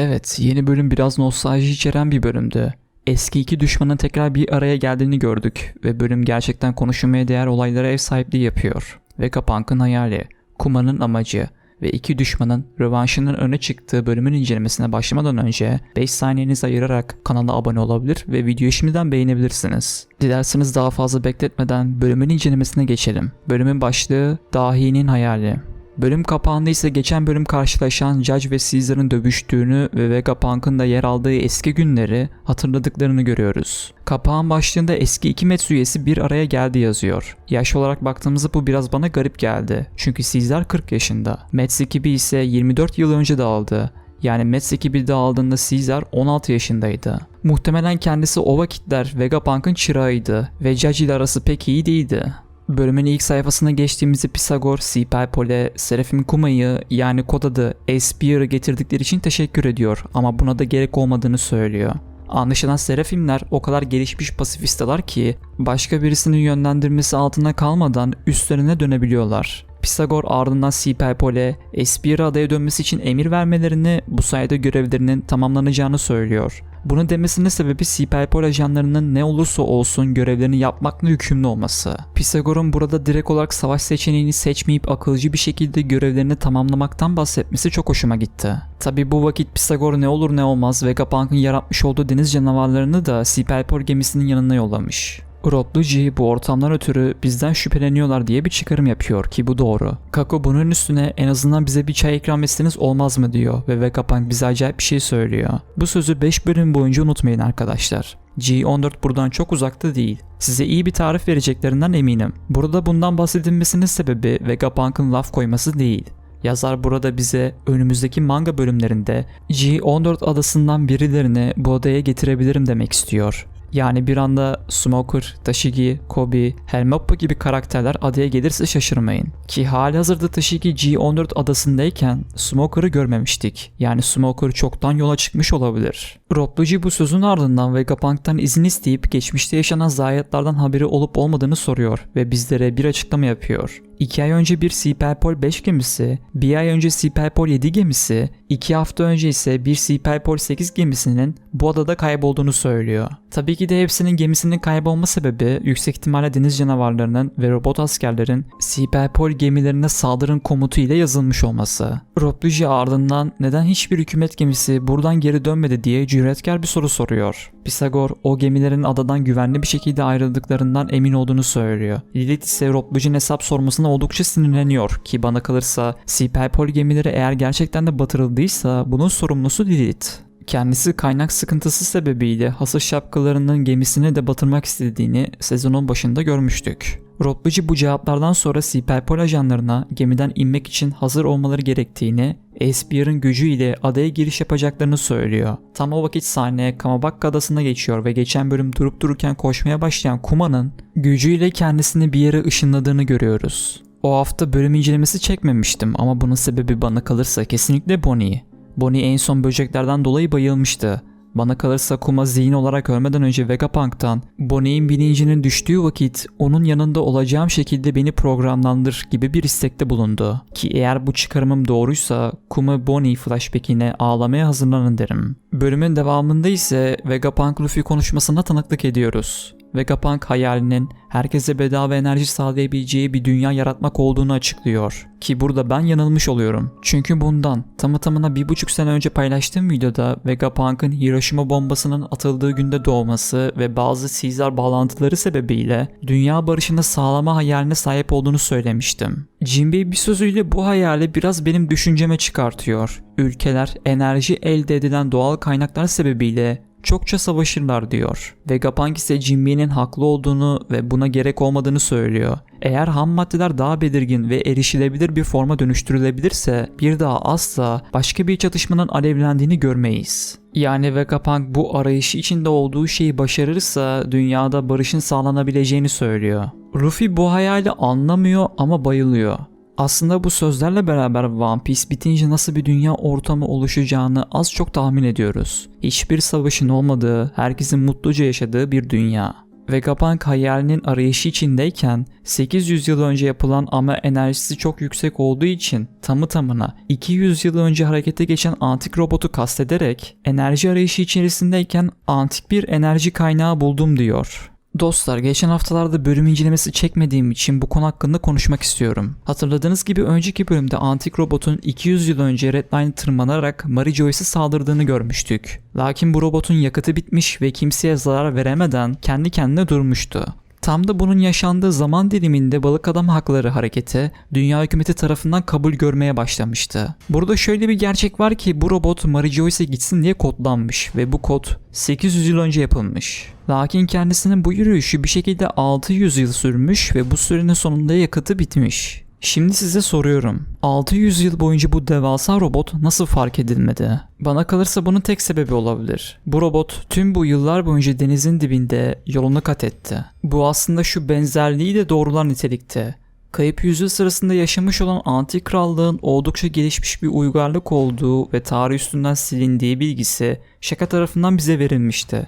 Evet, yeni bölüm biraz nostalji içeren bir bölümdü. Eski iki düşmanın tekrar bir araya geldiğini gördük ve bölüm gerçekten konuşulmaya değer olaylara ev sahipliği yapıyor. Vegapunk'ın hayali, Kuma'nın amacı ve iki düşmanın rövanşının öne çıktığı bölümün incelemesine başlamadan önce 5 saniyenizi ayırarak kanala abone olabilir ve videoyu şimdiden beğenebilirsiniz. Dilerseniz daha fazla bekletmeden bölümün incelemesine geçelim. Bölümün başlığı Dahinin Hayali. Bölüm kapağında ise geçen bölüm karşılaşan Judge ve Caesar'ın dövüştüğünü ve Vegapunk'ın da yer aldığı eski günleri hatırladıklarını görüyoruz. Kapağın başlığında eski iki Mets üyesi bir araya geldi yazıyor. Yaş olarak baktığımızda bu biraz bana garip geldi. Çünkü Caesar 40 yaşında. Mets ekibi ise 24 yıl önce dağıldı. Yani Mets ekibi dağıldığında Caesar 16 yaşındaydı. Muhtemelen kendisi o vakitler Vegapunk'ın çırağıydı ve Judge ile arası pek iyi değildi. Bölümün ilk sayfasına geçtiğimizde Pisagor, Sipelpole, Serafim Kuma'yı yani kod adı Espear'ı getirdikleri için teşekkür ediyor ama buna da gerek olmadığını söylüyor. Anlaşılan Serafimler o kadar gelişmiş pasifistalar ki başka birisinin yönlendirmesi altına kalmadan üstlerine dönebiliyorlar. Pisagor ardından Sipelpole, Espear'ı adaya dönmesi için emir vermelerini bu sayede görevlerinin tamamlanacağını söylüyor. Bunu demesinin sebebi Sipelpol ajanlarının ne olursa olsun görevlerini yapmakla yükümlü olması. Pisagor'un burada direkt olarak savaş seçeneğini seçmeyip akılcı bir şekilde görevlerini tamamlamaktan bahsetmesi çok hoşuma gitti. Tabi bu vakit Pisagor ne olur ne olmaz Vegapunk'ın yaratmış olduğu deniz canavarlarını da Sipelpol gemisinin yanına yollamış. Rotluji bu ortamdan ötürü bizden şüpheleniyorlar diye bir çıkarım yapıyor ki bu doğru. Kako bunun üstüne en azından bize bir çay ikram etseniz olmaz mı diyor ve Vegapunk bize acayip bir şey söylüyor. Bu sözü 5 bölüm boyunca unutmayın arkadaşlar. G14 buradan çok uzakta değil. Size iyi bir tarif vereceklerinden eminim. Burada bundan bahsedilmesinin sebebi Vegapunk'ın laf koyması değil. Yazar burada bize önümüzdeki manga bölümlerinde G14 adasından birilerini bu adaya getirebilirim demek istiyor. Yani bir anda Smoker, Tashigi, Kobe, Helmappa gibi karakterler adaya gelirse şaşırmayın. Ki hali hazırda Tashigi G14 adasındayken Smoker'ı görmemiştik. Yani Smoker çoktan yola çıkmış olabilir. Rotluji bu sözün ardından Vegapunk'tan izin isteyip geçmişte yaşanan zayiatlardan haberi olup olmadığını soruyor ve bizlere bir açıklama yapıyor. 2 ay önce bir Sipelpol 5 gemisi, bir ay önce Sipelpol 7 gemisi, 2 hafta önce ise bir Sipelpol 8 gemisinin bu adada kaybolduğunu söylüyor. Tabii ki de hepsinin gemisinin kaybolma sebebi yüksek ihtimalle deniz canavarlarının ve robot askerlerin Sipelpol gemilerine saldırın komutu ile yazılmış olması. Ropluji ardından neden hiçbir hükümet gemisi buradan geri dönmedi diye cüretkar bir soru soruyor. Pisagor o gemilerin adadan güvenli bir şekilde ayrıldıklarından emin olduğunu söylüyor. Lilith ise Ropluji'nin hesap sormasına oldukça sinirleniyor ki bana kalırsa Sipelpol gemileri eğer gerçekten de batırıldıysa bunun sorumlusu Lilith. Kendisi kaynak sıkıntısı sebebiyle hasır şapkalarının gemisini de batırmak istediğini sezonun başında görmüştük. Rotluci bu cevaplardan sonra Sipelpol ajanlarına gemiden inmek için hazır olmaları gerektiğini, Espear'ın gücüyle adaya giriş yapacaklarını söylüyor. Tam o vakit sahne Kamabakka adasına geçiyor ve geçen bölüm durup dururken koşmaya başlayan Kuma'nın gücüyle kendisini bir yere ışınladığını görüyoruz. O hafta bölüm incelemesi çekmemiştim ama bunun sebebi bana kalırsa kesinlikle Bonnie. Bonnie en son böceklerden dolayı bayılmıştı. Bana kalırsa Kuma zihin olarak ölmeden önce Vegapunk'tan Bonnie'in bilincinin düştüğü vakit onun yanında olacağım şekilde beni programlandır gibi bir istekte bulundu. Ki eğer bu çıkarımım doğruysa Kuma Bonnie flashback'ine ağlamaya hazırlanın derim. Bölümün devamında ise Vegapunk Luffy konuşmasına tanıklık ediyoruz. Vegapunk hayalinin herkese bedava enerji sağlayabileceği bir dünya yaratmak olduğunu açıklıyor. Ki burada ben yanılmış oluyorum. Çünkü bundan tamı tamına bir buçuk sene önce paylaştığım videoda Vegapunk'ın Hiroşima bombasının atıldığı günde doğması ve bazı Caesar bağlantıları sebebiyle dünya barışını sağlama hayaline sahip olduğunu söylemiştim. Jinbei bir sözüyle bu hayali biraz benim düşünceme çıkartıyor. Ülkeler enerji elde edilen doğal kaynaklar sebebiyle çokça savaşırlar diyor. Vegapunk ise Jinbei'nin haklı olduğunu ve buna gerek olmadığını söylüyor. Eğer ham maddeler daha belirgin ve erişilebilir bir forma dönüştürülebilirse bir daha asla başka bir çatışmanın alevlendiğini görmeyiz. Yani Vegapunk bu arayışı içinde olduğu şeyi başarırsa dünyada barışın sağlanabileceğini söylüyor. Luffy bu hayali anlamıyor ama bayılıyor. Aslında bu sözlerle beraber One Piece bitince nasıl bir dünya ortamı oluşacağını az çok tahmin ediyoruz. Hiçbir savaşın olmadığı, herkesin mutluca yaşadığı bir dünya. Vegapunk hayalinin arayışı içindeyken 800 yıl önce yapılan ama enerjisi çok yüksek olduğu için tamı tamına 200 yıl önce harekete geçen antik robotu kastederek enerji arayışı içerisindeyken antik bir enerji kaynağı buldum diyor. Dostlar geçen haftalarda bölüm incelemesi çekmediğim için bu konu hakkında konuşmak istiyorum. Hatırladığınız gibi önceki bölümde antik robotun 200 yıl önce Redline'ı tırmanarak Mary Joyce'e saldırdığını görmüştük. Lakin bu robotun yakıtı bitmiş ve kimseye zarar veremeden kendi kendine durmuştu. Tam da bunun yaşandığı zaman diliminde Balık Adam Hakları Hareketi dünya hükümeti tarafından kabul görmeye başlamıştı. Burada şöyle bir gerçek var ki bu robot Mary Joyce'e gitsin diye kodlanmış ve bu kod 800 yıl önce yapılmış. Lakin kendisinin bu yürüyüşü bir şekilde 600 yıl sürmüş ve bu sürenin sonunda yakıtı bitmiş. Şimdi size soruyorum. 600 yıl boyunca bu devasa robot nasıl fark edilmedi? Bana kalırsa bunun tek sebebi olabilir. Bu robot tüm bu yıllar boyunca denizin dibinde yolunu kat etti. Bu aslında şu benzerliği de doğrular nitelikte. Kayıp yüzyıl sırasında yaşamış olan antik krallığın oldukça gelişmiş bir uygarlık olduğu ve tarih üstünden silindiği bilgisi şaka tarafından bize verilmişti.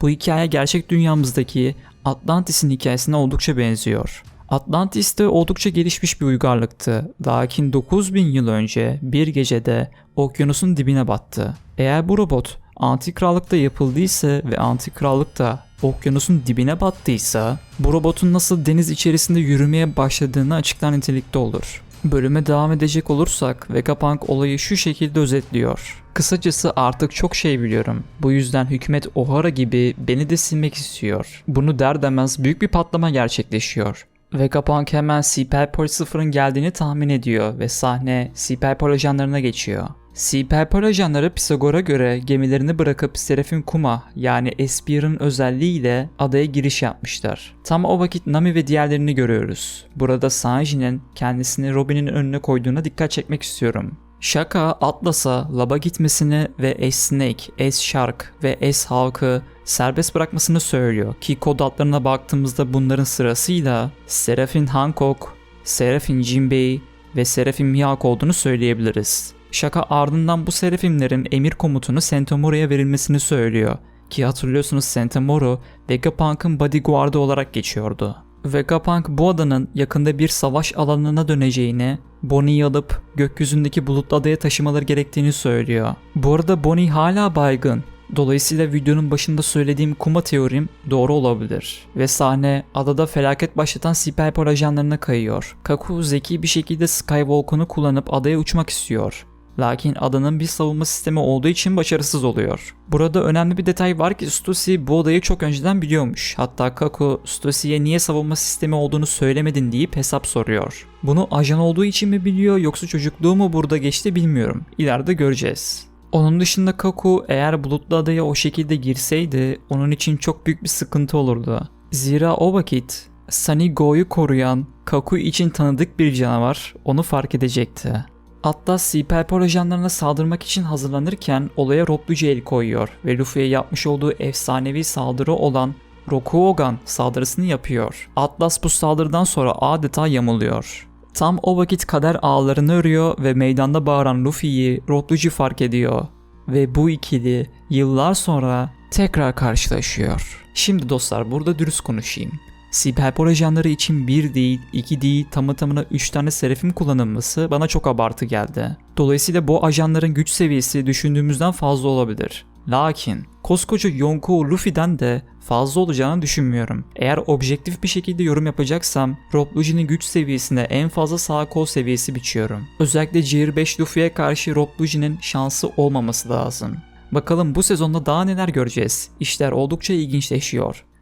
Bu hikaye gerçek dünyamızdaki Atlantis'in hikayesine oldukça benziyor. Atlantis de oldukça gelişmiş bir uygarlıktı. Lakin 9000 yıl önce bir gecede okyanusun dibine battı. Eğer bu robot antik krallıkta yapıldıysa ve antik krallıkta okyanusun dibine battıysa bu robotun nasıl deniz içerisinde yürümeye başladığını açıklar nitelikte olur. Bölüme devam edecek olursak Vegapunk olayı şu şekilde özetliyor. Kısacası artık çok şey biliyorum. Bu yüzden hükümet O'Hara gibi beni de silmek istiyor. Bunu der demez büyük bir patlama gerçekleşiyor. Vegapunk hemen Superpol 0'ın geldiğini tahmin ediyor ve sahne Superpol ajanlarına geçiyor. Superpol ajanları Pisagor'a göre gemilerini bırakıp Serafin Kuma yani Espir'in özelliğiyle adaya giriş yapmışlar. Tam o vakit Nami ve diğerlerini görüyoruz. Burada Sanji'nin kendisini Robin'in önüne koyduğuna dikkat çekmek istiyorum. Shaka Atlas'a laba gitmesini ve S-Snake, S-Shark ve S-Hawk'ı serbest bırakmasını söylüyor ki kod adlarına baktığımızda bunların sırasıyla Serafin Hancock, Serafin Jinbei ve Serafin Mihawk olduğunu söyleyebiliriz. Shaka ardından bu Serafimlerin emir komutunu Sentomoro'ya verilmesini söylüyor ki hatırlıyorsunuz Sentomoro Vegapunk'ın bodyguardı olarak geçiyordu. Vegapunk bu adanın yakında bir savaş alanına döneceğini, Bonnie'yi alıp gökyüzündeki bulutlu adaya taşımaları gerektiğini söylüyor. Bu arada Bonnie hala baygın. Dolayısıyla videonun başında söylediğim kuma teorim doğru olabilir. Ve sahne adada felaket başlatan Superpol ajanlarına kayıyor. Kaku zeki bir şekilde Skywalk'unu kullanıp adaya uçmak istiyor. Lakin adanın bir savunma sistemi olduğu için başarısız oluyor. Burada önemli bir detay var ki Stussy bu odayı çok önceden biliyormuş. Hatta Kaku Stussy'ye niye savunma sistemi olduğunu söylemedin deyip hesap soruyor. Bunu ajan olduğu için mi biliyor yoksa çocukluğu mu burada geçti bilmiyorum. İleride göreceğiz. Onun dışında Kaku eğer bulutlu adaya o şekilde girseydi onun için çok büyük bir sıkıntı olurdu. Zira o vakit Sunny Go'yu koruyan Kaku için tanıdık bir canavar onu fark edecekti. Atlas Superpol ajanlarına saldırmak için hazırlanırken olaya Rocklucu el koyuyor ve Luffy'ye yapmış olduğu efsanevi saldırı olan Rokuogan saldırısını yapıyor. Atlas bu saldırıdan sonra adeta yamuluyor. Tam o vakit kader ağlarını örüyor ve meydanda bağıran Luffy'yi Rocklucu fark ediyor. Ve bu ikili yıllar sonra tekrar karşılaşıyor. Şimdi dostlar burada dürüst konuşayım. Superpol ajanları için bir değil, iki değil, tamı tamına 3 tane serafim kullanılması bana çok abartı geldi. Dolayısıyla bu ajanların güç seviyesi düşündüğümüzden fazla olabilir. Lakin koskoca Yonkou Luffy'den de fazla olacağını düşünmüyorum. Eğer objektif bir şekilde yorum yapacaksam Rob Luffy'nin güç seviyesine en fazla sağ kol seviyesi biçiyorum. Özellikle GR5 Luffy'ye karşı Rob Luffy'nin şansı olmaması lazım. Bakalım bu sezonda daha neler göreceğiz. İşler oldukça ilginçleşiyor.